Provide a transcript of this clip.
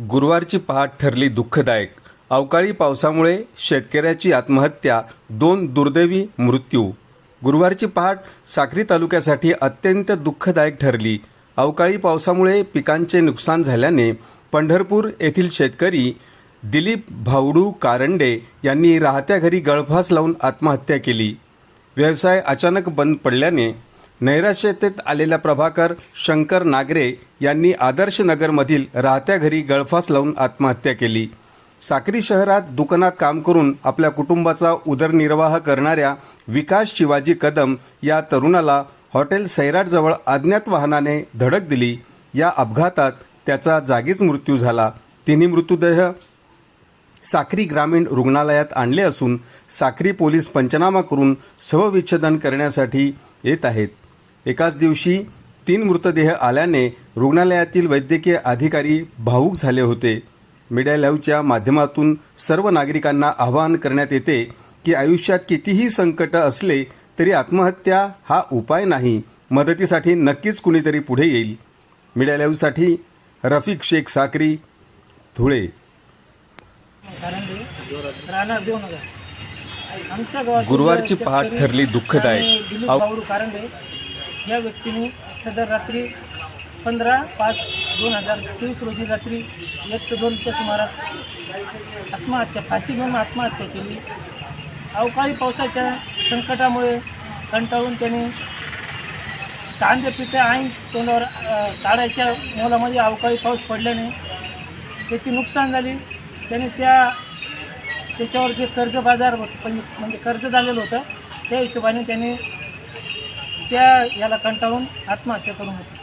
गुरुवारची पहाट ठरली दुःखदायक. अवकाळी पावसामुळे शेतकऱ्याची आत्महत्या दोन दुर्दैवी मृत्यू. गुरुवारची पहाट साक्री तालुक्यासाठी अत्यंत दुःखदायक ठरली. अवकाळी पावसामुळे पिकांचे नुकसान झाल्याने पंढरपूर येथील शेतकरी दिलीप भावडू कारंडे यांनी राहत्या घरी गळफास लावून आत्महत्या केली. व्यवसाय अचानक बंद पडल्याने नैराश्यतेत आलेल्या प्रभाकर शंकर नागरे यांनी आदर्श नगरमधील राहत्या घरी गळफास लावून आत्महत्या केली. साक्री शहरात दुकानात काम करून आपल्या कुटुंबाचा उदरनिर्वाह करणाऱ्या विकास शिवाजी कदम या तरुणाला हॉटेल सैराटजवळ अज्ञात वाहनाने धडक दिली. या अपघातात त्याचा जागीच मृत्यू झाला. तिन्ही मृतदेह साक्री ग्रामीण रुग्णालयात आणले असून साक्री पोलीस पंचनामा करून शवविच्छेदन करण्यासाठी येत आहेत. एकाच दिवशी तीन मृतदेह आल्याने रुग्णालयातील वैद्यकीय अधिकारी भावूक झाले होते. मीडिया लाईव्हच्या माध्यमातून सर्व नागरिकांना आवाहन करण्यात येते की आयुष्यात कितीही संकट असले तरी आत्महत्या हा उपाय नाही. मदतीसाठी नक्कीच कुणीतरी पुढे येईल. मीडिया लाईव्हसाठी रफिक शेख साक्री धुळे. गुरुवारची पहाट ठरली दुःखदायक. या व्यक्तीने सदर रात्री पंधरा पाच दोन हजार चोवीस रोजी रात्री एक ते दोनच्या सुमारास आत्महत्या फाशी घेऊन आत्महत्या केली. अवकाळी पावसाच्या संकटामुळे कंटाळून त्याने कांदे पिठे ऐन तोंडावर काढायच्या मोलामध्ये अवकाळी पाऊस पडल्याने त्याची नुकसान झाली. त्याने त्या त्याच्यावर जे कर्ज बाजार होतं पण म्हणजे कर्ज झालेलं होतं त्या हिशोबाने त्याने त्या याला कंटाळून आत्महत्या करून होती